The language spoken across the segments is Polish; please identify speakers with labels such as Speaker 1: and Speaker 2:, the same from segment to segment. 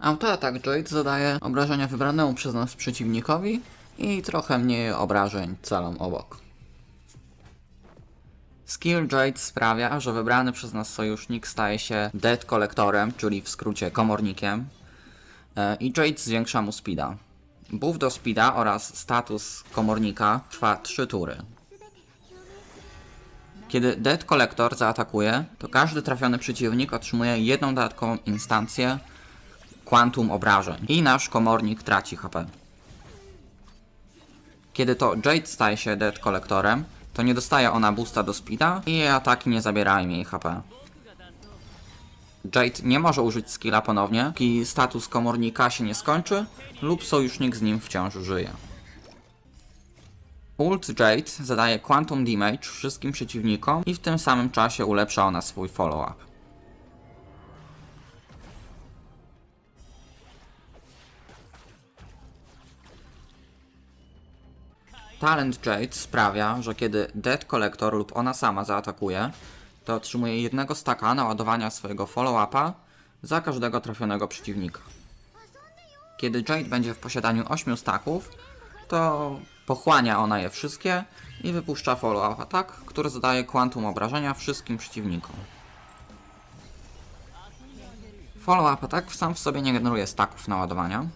Speaker 1: Autoatak Jade zadaje obrażenia wybranemu przez nas przeciwnikowi i trochę mniej obrażeń celom obok. Skill Jade sprawia, że wybrany przez nas sojusznik staje się Dead Kolektorem, czyli w skrócie komornikiem, e, i Jade zwiększa mu speeda. Buff do speeda oraz status komornika trwa 3 tury. Kiedy Dead Collector zaatakuje, to każdy trafiony przeciwnik otrzymuje jedną dodatkową instancję Quantum obrażeń i nasz komornik traci HP. Kiedy to Jade staje się Dead Collectorem, to nie dostaje ona boosta do speeda i jej ataki nie zabierają jej HP. Jade nie może użyć skilla ponownie, póki status komornika się nie skończy lub sojusznik z nim wciąż żyje. Ult Jade zadaje Quantum Damage wszystkim przeciwnikom i w tym samym czasie ulepsza ona swój follow-up. Talent Jade sprawia, że kiedy Dead Collector lub ona sama zaatakuje, to otrzymuje jednego staka naładowania swojego follow-upa za każdego trafionego przeciwnika. Kiedy Jade będzie w posiadaniu 8 staków, to pochłania ona je wszystkie i wypuszcza follow-up atak, który zadaje kwantum obrażenia wszystkim przeciwnikom. Follow-up atak sam w sobie nie generuje staków naładowania,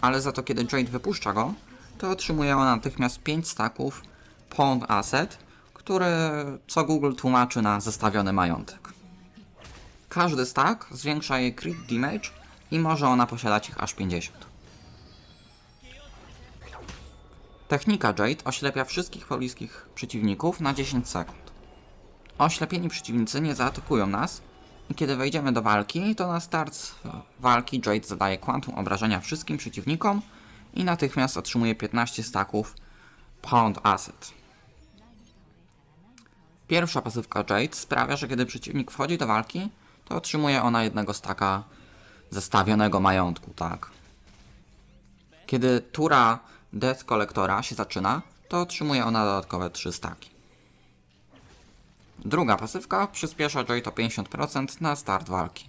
Speaker 1: ale za to kiedy Jade wypuszcza go, to otrzymuje ona natychmiast 5 staków Pawn Asset, który co Google tłumaczy na zestawiony majątek. Każdy stack zwiększa jej crit damage i może ona posiadać ich aż 50. Technika Jade oślepia wszystkich pobliskich przeciwników na 10 sekund. Oślepieni przeciwnicy nie zaatakują nas i kiedy wejdziemy do walki, to na start walki Jade zadaje kwantum obrażenia wszystkim przeciwnikom i natychmiast otrzymuje 15 staków Pound Asset. Pierwsza pasywka Jade sprawia, że kiedy przeciwnik wchodzi do walki, to otrzymuje ona jednego staka zestawionego majątku, tak. Kiedy tura Death Kolektora się zaczyna, to otrzymuje ona dodatkowe 3 staki. Druga pasywka przyspiesza Jade o 50% na start walki.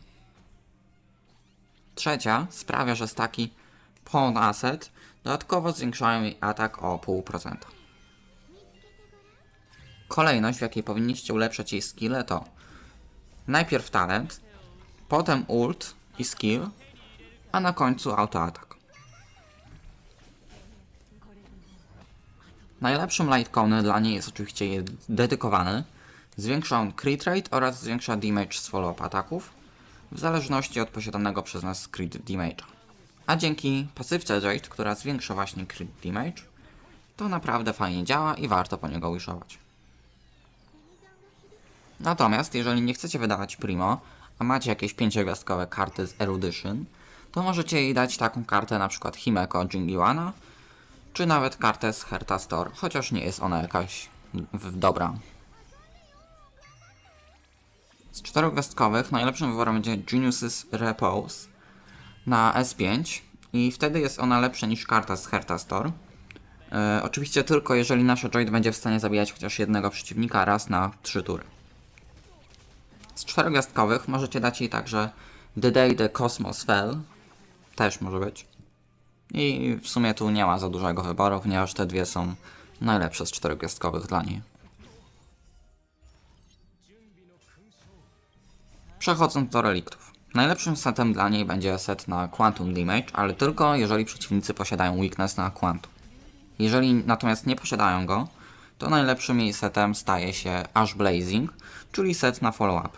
Speaker 1: Trzecia sprawia, że staki Pawn Asset dodatkowo zwiększają jej atak o 0,5%. Kolejność, w jakiej powinniście ulepszać jej skille to najpierw talent, potem ult i skill, a na końcu autoatak. Najlepszym lightcone dla niej jest oczywiście dedykowany. Zwiększa on crit rate oraz zwiększa damage z follow-up ataków, w zależności od posiadanego przez nas crit damage'a. A dzięki pasywce Jade, która zwiększa właśnie crit damage, to naprawdę fajnie działa i warto po niego wishować. Natomiast jeżeli nie chcecie wydawać Primo, a macie jakieś pięciogwiazdkowe karty z Erudition, to możecie jej dać taką kartę na przykład Himeko Jingiwana, czy nawet kartę z Herta Store, chociaż nie jest ona jakaś dobra. Z czterogwiazdkowych najlepszym wyborem będzie Genius's Repose na S5 i wtedy jest ona lepsza niż karta z Herta Store. E, oczywiście tylko jeżeli nasza Jade będzie w stanie zabijać chociaż jednego przeciwnika raz na 3 tury. Z czterogwiazdkowych możecie dać jej także The Day the Cosmos Fell. Też może być. I w sumie tu nie ma za dużego wyboru, ponieważ te dwie są najlepsze z czterogwiazdkowych dla niej. Przechodząc do reliktów. Najlepszym setem dla niej będzie set na Quantum Damage, ale tylko jeżeli przeciwnicy posiadają weakness na Quantum. Jeżeli natomiast nie posiadają go, to najlepszym jej setem staje się Ash Blazing, czyli set na follow-up.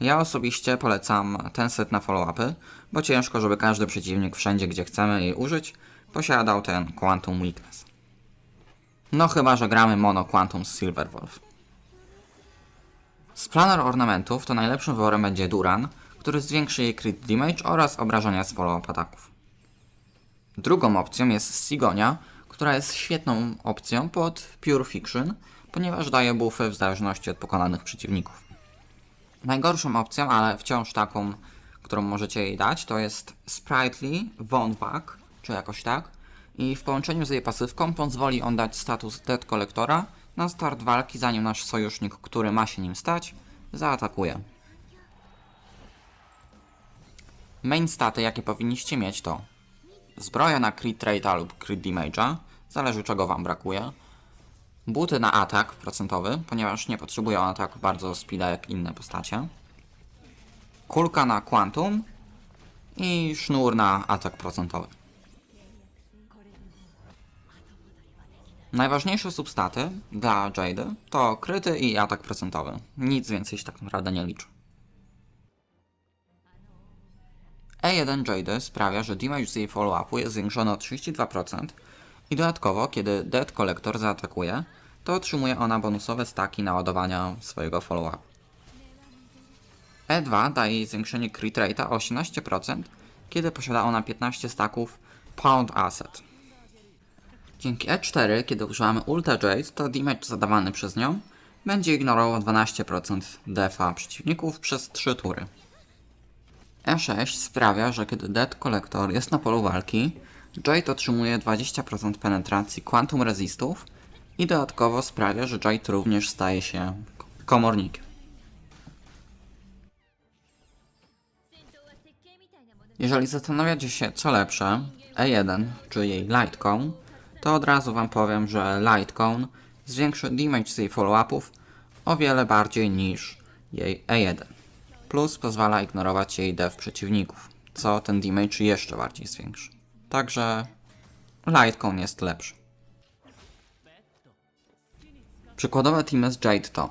Speaker 1: Ja osobiście polecam ten set na follow-upy, bo ciężko, żeby każdy przeciwnik wszędzie, gdzie chcemy jej użyć, posiadał ten Quantum Weakness. No chyba, że gramy mono Quantum z Silverwolf. Z planer ornamentów to najlepszym wyborem będzie Duran, który zwiększy jej crit damage oraz obrażenia z follow-up ataków. Drugą opcją jest Sigonia, która jest świetną opcją pod Pure Fiction, ponieważ daje buffy w zależności od pokonanych przeciwników. Najgorszą opcją, ale wciąż taką, którą możecie jej dać, to jest Sprightly Wonback, czy jakoś tak. I w połączeniu z jej pasywką pozwoli on dać status Dead Kolektora na start walki, zanim nasz sojusznik, który ma się nim stać, zaatakuje. Main staty, jakie powinniście mieć to zbroja na crit rate'a lub crit damage'a, zależy czego wam brakuje. Buty na atak procentowy, ponieważ nie potrzebują ataku bardzo speeda jak inne postacie. Kulka na quantum i sznur na atak procentowy. Najważniejsze substaty dla Jady to kryty i atak procentowy. Nic więcej się tak naprawdę nie liczy. E1 Jade sprawia, że damage z jej follow-upu jest zwiększony o 32% i dodatkowo, kiedy Dead Collector zaatakuje, to otrzymuje ona bonusowe staki naładowania swojego follow-upu. E2 daje jej zwiększenie crit rate'a o 18%, kiedy posiada ona 15 staków Pound Asset. Dzięki E4, kiedy używamy Ulta Jade, to damage zadawany przez nią będzie ignorował 12% defa przeciwników przez 3 tury. E6 sprawia, że kiedy Dead Collector jest na polu walki, Jade otrzymuje 20% penetracji Quantum Resistów i dodatkowo sprawia, że Jade również staje się komornikiem. Jeżeli zastanawiacie się co lepsze, E1 czy jej Lightcone, to od razu wam powiem, że Lightcone zwiększy damage z jej follow-upów o wiele bardziej niż jej E1. Plus pozwala ignorować jej dev przeciwników, co ten damage jeszcze bardziej zwiększy. Także Lightcone jest lepszy. Przykładowe teamy z Jade to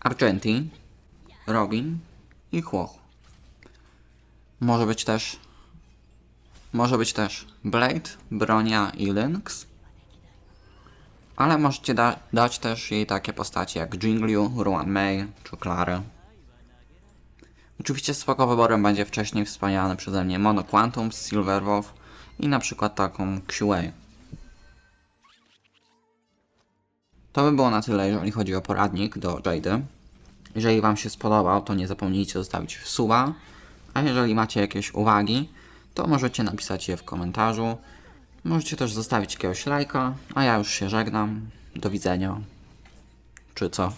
Speaker 1: Argenti, Robin i Chłoch. Może być też może być też Blade, Bronia i Lynx. Ale możecie da dać też jej takie postacie jak Jingliu, Ruan Mei czy Clary. Oczywiście spoko wyborem będzie wcześniej wspomniany przeze mnie Mono Quantum z Silver Wolf i na przykład taką QA. To by było na tyle, jeżeli chodzi o poradnik do Jady. Jeżeli Wam się spodobał, to nie zapomnijcie zostawić suba, a jeżeli macie jakieś uwagi, to możecie napisać je w komentarzu. Możecie też zostawić jakiegoś lajka, a ja już się żegnam. Do widzenia. Czy coś.